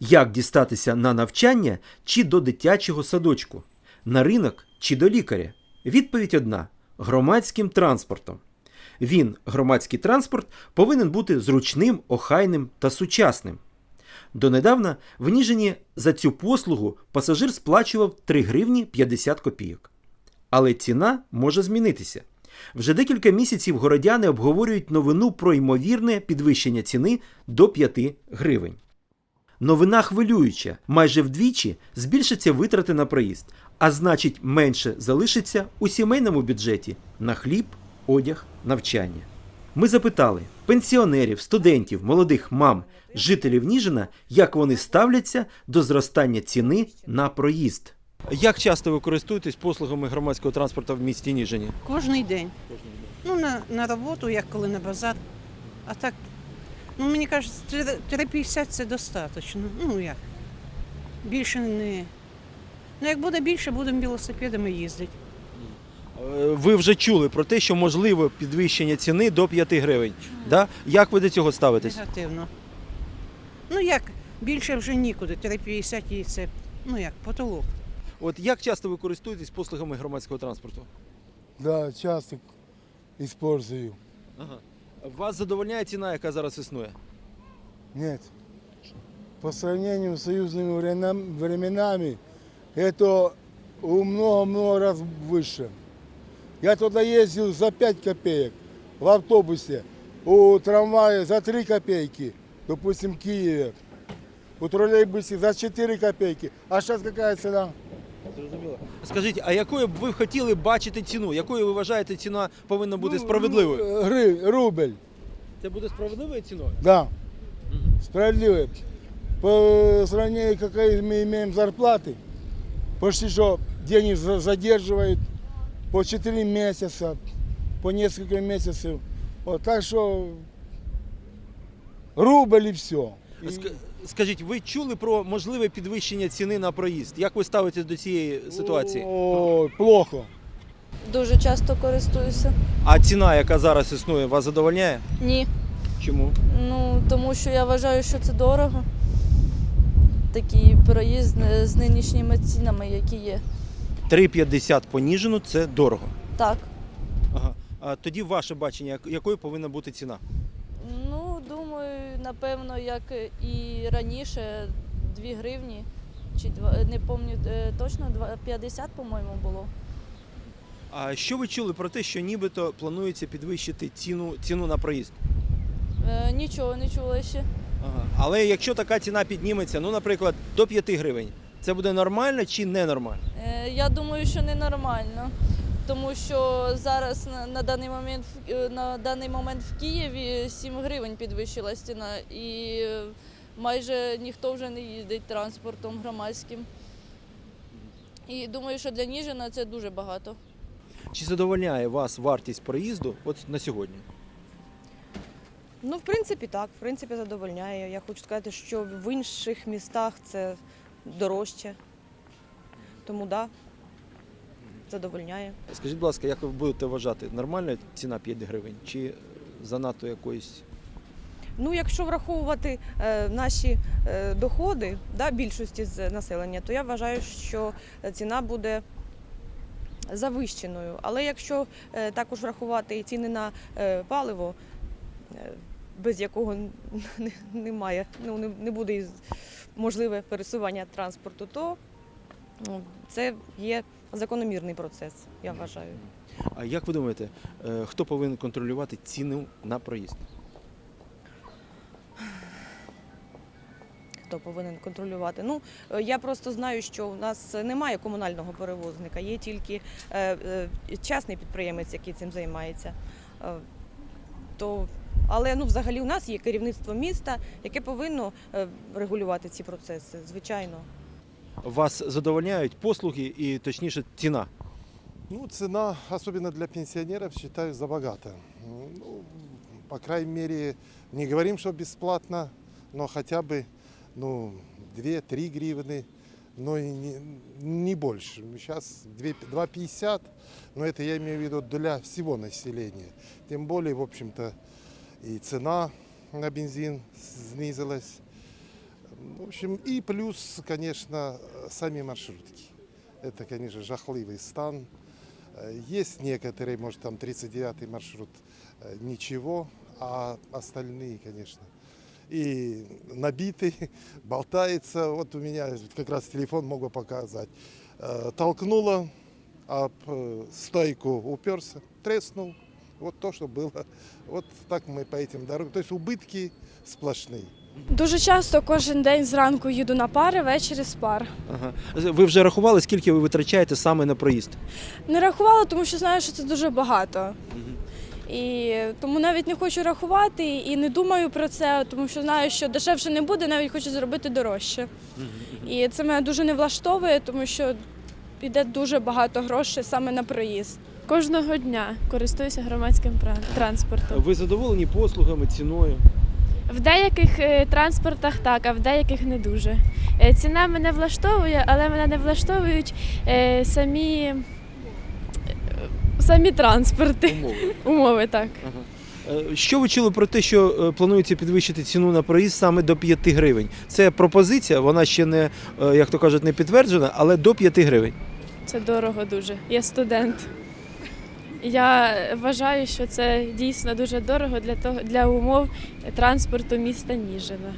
Як дістатися на навчання чи до дитячого садочку, на ринок чи до лікаря? Відповідь одна: громадським транспортом. Він, громадський транспорт, повинен бути зручним, охайним та сучасним. Донедавна в Ніжині за цю послугу пасажир сплачував 3 гривні 50 копійок. Але ціна може змінитися. Вже декілька місяців городяни обговорюють новину про ймовірне підвищення ціни до 5 гривень. Новина хвилююча, майже вдвічі збільшаться витрати на проїзд, а значить менше залишиться у сімейному бюджеті на хліб, одяг, навчання. Ми запитали пенсіонерів, студентів, молодих мам, жителів Ніжина, як вони ставляться до зростання ціни на проїзд. Як часто ви користуєтесь послугами громадського транспорту в місті Ніжині? Кожний день. Ну, на, на роботу, як коли на базар. А так, ну мені кажуть, 3,50 це достатньо. Ну як? Більше не. Ну, як буде більше, будемо велосипедами їздити. Е, Ви вже чули про те, що можливо підвищення ціни до 5 гривень. Да? Як ви до цього ставитесь? Негативно. Ну як, більше вже нікуди. 3,50 і це, ну як, потолок. От як часто ви користуєтесь послугами громадського транспорту? Да, часто использую. Ага. Вас задовольняє ціна, яка зараз існує? Нет. По сравнению с союзными временам- временами, это у много-много раз выше. Я туда ездил за 5 копеек в автобусе, у трамвая за 3 копейки, допустим, в Киеве. У троллейбусе за 4 копейки. А сейчас какая цена? Зрозуміло. Скажіть, а якою б ви хотіли бачити ціну? Якою ви вважаєте, ціна повинна бути Ну, справедливою? ну, гри- рубль. Це буде справедливою ціною? Да, справедливо. По сравнению, какие мы имеем зарплаты, почти что деньги за- задерживают по 4 месяца, по несколько месяцев. Вот, так что рубль и все. Ск- Скажіть, ви чули про можливе підвищення ціни на проїзд? Як ви ставитесь до цієї ситуації? О, плохо. Дуже часто користуюся. А ціна, яка зараз існує, вас задовольняє? Ні. Чому? Ну тому що я вважаю, що це дорого. Такий проїзд е, з нинішніми цінами, які є. 3,50 поніжено це дорого. Так. Ага. А тоді ваше бачення, якою повинна бути ціна? Напевно, як і раніше, 2 гривні, чи два, не пам'ятаю точно, 50, по-моєму, було. А що ви чули про те, що нібито планується підвищити ціну, ціну на проїзд? Е, нічого не чула ще. Ага. Але якщо така ціна підніметься, ну, наприклад, до 5 гривень, це буде нормально чи ненормально? Е, Я думаю, що ненормально. Тому що зараз на, на даний момент в- е, на даний момент в Києві 7 гривень підвищила ціна, і майже ніхто вже не їздить транспортом громадським. І думаю, що для Ніжина це дуже багато. Чи задовольняє вас вартість проїзду от на сьогодні? Ну, в принципі, так, в принципі, задовольняє. Я хочу сказати, що в інших містах це дорожче. Тому так, да, задовольняє. Скажіть, будь ласка, як ви будете вважати, нормальна ціна 5 гривень чи занадто якоїсь? Ну, якщо враховувати е, наші е, доходи да, більшості з населення, то я вважаю, що ціна буде завищеною. Але якщо е, також врахувати і ціни на е, паливо, е, без якого не- немає, ну, не, не буде можливе пересування транспорту, то ну, це є закономірний процес, я вважаю. А як ви думаєте, е, хто повинен контролювати ціну на проїзд? хто повинен контролювати. Ну е, я просто знаю, що у нас немає комунального перевозника, є тільки е, частний підприємець, який цим займається. То, але ну, взагалі у нас є керівництво міста, яке повинно регулювати ці процеси, звичайно. Вас задовольняють послуги і точніше ціна? Ну, цена, особенно для пенсионеров, считаю, забогата. Ну, по крайней мере, не говорим, что бесплатно, но хотя бы ну, 2-3 гривны, но и не, не больше. Сейчас 2,50, но это я имею в виду для всего населения. Тем более, в общем-то, и цена на бензин снизилась. в общем, и плюс, конечно, сами маршрутки. Это, конечно, жахливый стан. Э, Есть некоторые, может, там 39-й маршрут, э, ничего, а остальные, конечно, и набитый, болтается. Вот у меня как раз телефон могу показать. Э, Толкнуло, об стойку уперся, треснул. Вот то, что было. Вот так мы по этим дорогам. То есть убытки сплошные. Дуже часто кожен день зранку їду на пари, ввечері з пар. Ага. Ви вже рахували, скільки ви витрачаєте саме на проїзд? Не рахувала, тому що знаю, що це дуже багато. І тому навіть не хочу рахувати і не думаю про це, тому що знаю, що дешевше не буде, навіть хочу зробити дорожче. І це мене дуже не влаштовує, тому що йде дуже багато грошей саме на проїзд. Кожного дня користуюся громадським транспортом. Ви задоволені послугами, ціною? В деяких е, транспортах так, а в деяких не дуже. Е, Ціна мене влаштовує, але мене не влаштовують е, самі, самі транспорти. Умови. Умови так. Е, Що ви чули про те, що планується підвищити ціну на проїзд саме до 5 гривень? Це пропозиція, вона ще не, як то кажуть, не підтверджена, але до 5 гривень. Це дорого дуже. Я студент. Я вважаю, що це дійсно дуже дорого для того для умов транспорту міста Ніжина.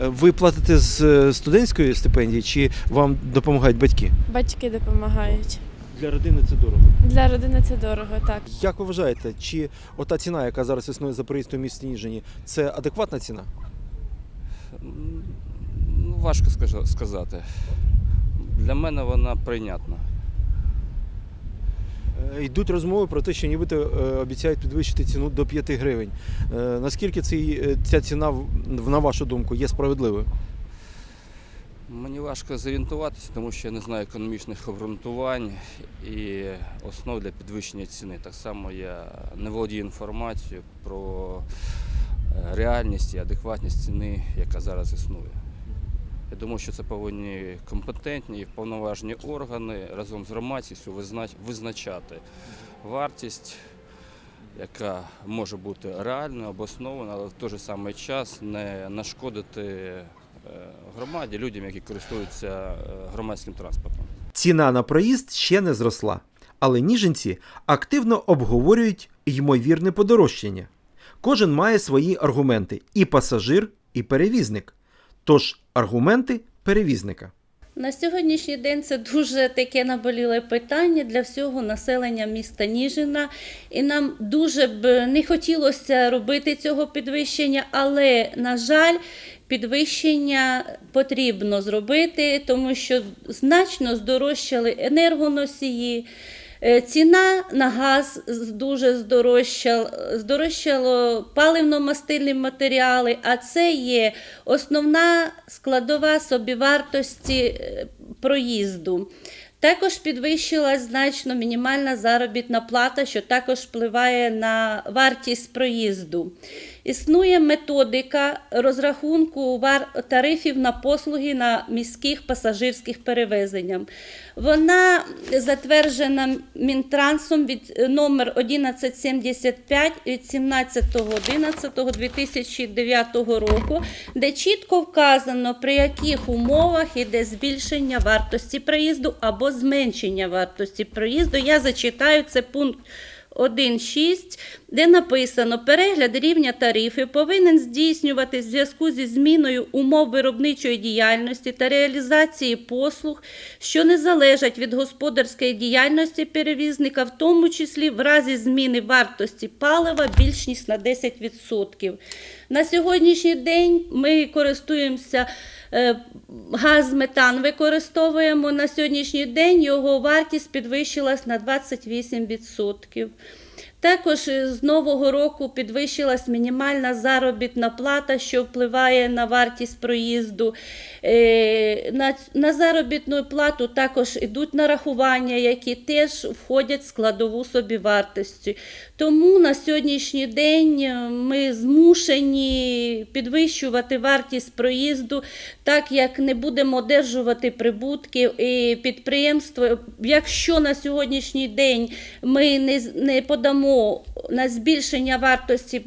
Е, Ви платите з е, студентської стипендії чи вам допомагають батьки? Батьки допомагають. Для родини це дорого. Для родини це дорого, так. Як ви вважаєте, чи ота ціна, яка зараз існує за проїзд у місті Ніжині, це адекватна ціна? Ну, важко сказати. Для мене вона прийнятна. Е, Йдуть розмови про те, що нібито е, обіцяють підвищити ціну до 5 гривень. Е, Наскільки ця ціна, на вашу думку, є справедливою? Мені важко зорієнтуватися, тому що я не знаю економічних обґрунтувань і основ для підвищення ціни. Так само я не володію інформацією про реальність і адекватність ціни, яка зараз існує. Я думаю, що це повинні компетентні і вповноважені органи разом з громадськістю визнач- визначати вартість, яка може бути реальною, обоснована, але в той же самий час не нашкодити е, громаді, людям, які користуються е, громадським транспортом. Ціна на проїзд ще не зросла, але ніженці активно обговорюють ймовірне подорожчання. Кожен має свої аргументи і пасажир, і перевізник. Тож аргументи перевізника. На сьогоднішній день це дуже таке наболіле питання для всього населення міста Ніжина. І нам дуже б не хотілося робити цього підвищення, але, на жаль, підвищення потрібно зробити, тому що значно здорожчали енергоносії. Е, Ціна на газ дуже здорожчала, здорожчало паливно-мастильні матеріали, а це є основна складова собівартості е, проїзду. Також підвищилась значно мінімальна заробітна плата, що також впливає на вартість проїзду. Існує методика розрахунку тарифів на послуги на міських пасажирських перевезеннях. Вона затверджена Мінтрансом від е, номер 1175 від 17.11.2009 року, де чітко вказано, при яких умовах іде збільшення вартості проїзду або зменшення вартості проїзду. Я зачитаю це пункт 1.6, де написано, перегляд рівня тарифів повинен здійснювати в зв'язку зі зміною умов виробничої діяльності та реалізації послуг, що не залежать від господарської діяльності перевізника, в тому числі в разі зміни вартості палива більш ніж на 10%. На сьогоднішній день ми користуємося е, газ метан використовуємо на сьогоднішній день, його вартість підвищилась на 28%. Також е, з нового року підвищилась мінімальна заробітна плата, що впливає на вартість проїзду. Е, На, заробітну плату також йдуть нарахування, які теж входять в складову собівартості. Тому на сьогоднішній день е, ми змушені підвищувати вартість проїзду, так як не будемо одержувати прибутків і підприємство. Якщо на сьогоднішній день ми не, не подамо на збільшення вартості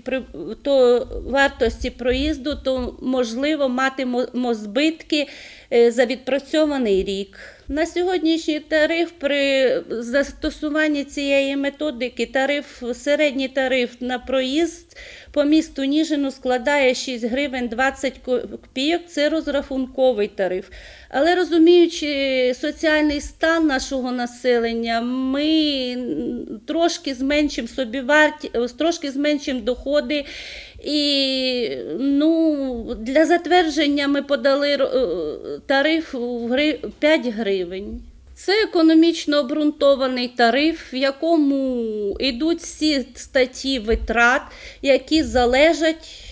то вартості проїзду, то можливо матимемо збитки е, за відпрацьований рік. На сьогоднішній тариф при застосуванні цієї методики тариф, середній тариф на проїзд по місту Ніжину складає 6 гривень 20 копійок. Це розрахунковий тариф. Але розуміючи соціальний стан нашого населення, ми трошки зменшимо собі варті, трошки зменшимо доходи. І ну, для затвердження ми подали е, тариф гри- 5 гривень. Це економічно обґрунтований тариф, в якому йдуть всі статті витрат, які залежать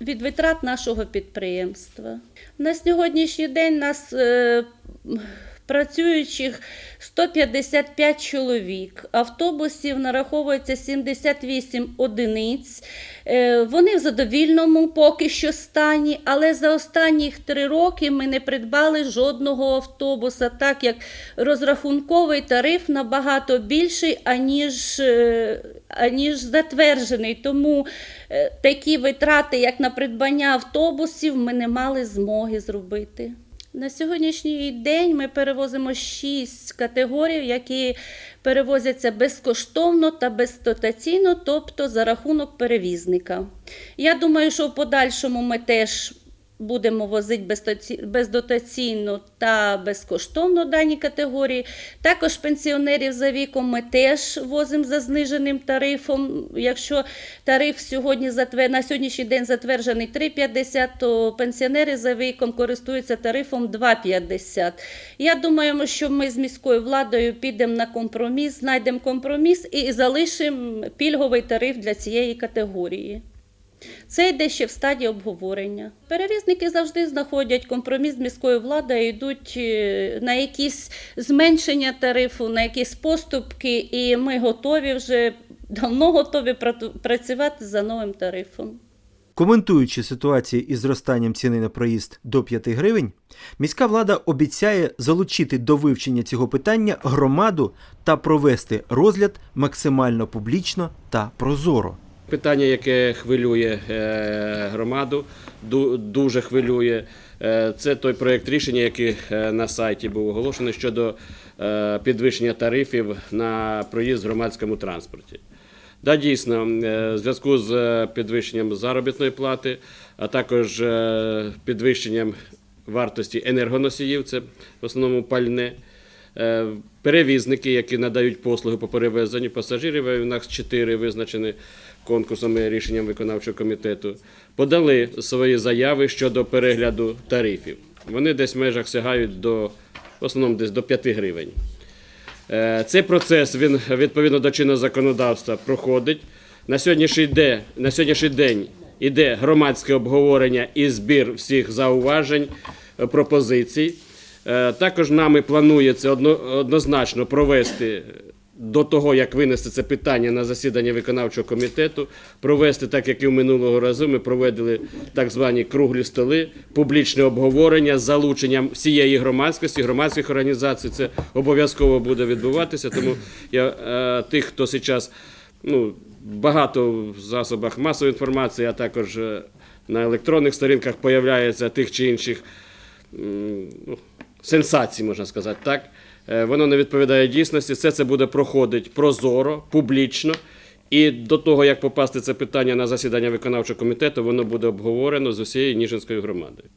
від витрат нашого підприємства. На сьогоднішній день нас е, працюючих 155 чоловік. Автобусів нараховується 78 одиниць. Е, Вони в задовільному поки що стані, але за останні три роки ми не придбали жодного автобуса, так як розрахунковий тариф набагато більший, аніж, е, аніж затверджений. Тому е, такі витрати, як на придбання автобусів, ми не мали змоги зробити. На сьогоднішній день ми перевозимо шість категорій, які перевозяться безкоштовно та бездотаційно, тобто за рахунок перевізника. Я думаю, що в подальшому ми теж будемо возити бездотаційно та безкоштовно дані категорії. Також пенсіонерів за віком ми теж возимо за зниженим тарифом. Якщо тариф сьогодні на сьогоднішній день затверджений 3,50, то пенсіонери за віком користуються тарифом 2,50. Я думаю, що ми з міською владою підемо на компроміс, знайдемо компроміс і залишимо пільговий тариф для цієї категорії. Це йде ще в стадії обговорення. Перевізники завжди знаходять компроміс з міською владою, йдуть е, на якісь зменшення тарифу, на якісь поступки, і ми готові вже давно готові працювати за новим тарифом. Коментуючи ситуацію із зростанням ціни на проїзд до 5 гривень, міська влада обіцяє залучити до вивчення цього питання громаду та провести розгляд максимально публічно та прозоро. Питання, яке хвилює е, громаду, дуже хвилює. Е, Це той проєкт рішення, який е, на сайті був оголошений щодо підвищення тарифів на проїзд в громадському транспорті. Да, дійсно, в зв'язку з підвищенням заробітної плати, а також підвищенням вартості енергоносіїв, це в основному пальне. Е, Перевізники, які надають послуги по перевезенню пасажирів, у нас чотири визначені конкурсом і рішенням виконавчого комітету, подали свої заяви щодо перегляду тарифів. Вони десь в межах сягають до в основному десь до 5 гривень. Е, Цей процес він відповідно до чинного законодавства проходить. На сьогоднішній день, на сьогоднішній день іде громадське обговорення і збір всіх зауважень, е, пропозицій. Е, Також нами планується однозначно провести до того, як винести це питання на засідання виконавчого комітету, провести так, як і в минулого разу. Ми проводили так звані круглі столи, публічне обговорення з залученням всієї громадськості, громадських організацій. Це обов'язково буде відбуватися. Тому я е, тих, хто зараз ну, багато в засобах масової інформації, а також е, на електронних сторінках появляється тих чи інших м, сенсацій, можна сказати, так. Е, Воно не відповідає дійсності. Все це буде проходити прозоро, публічно. І до того, як попасти це питання на засідання виконавчого комітету, воно буде обговорено з усією Ніжинською громадою.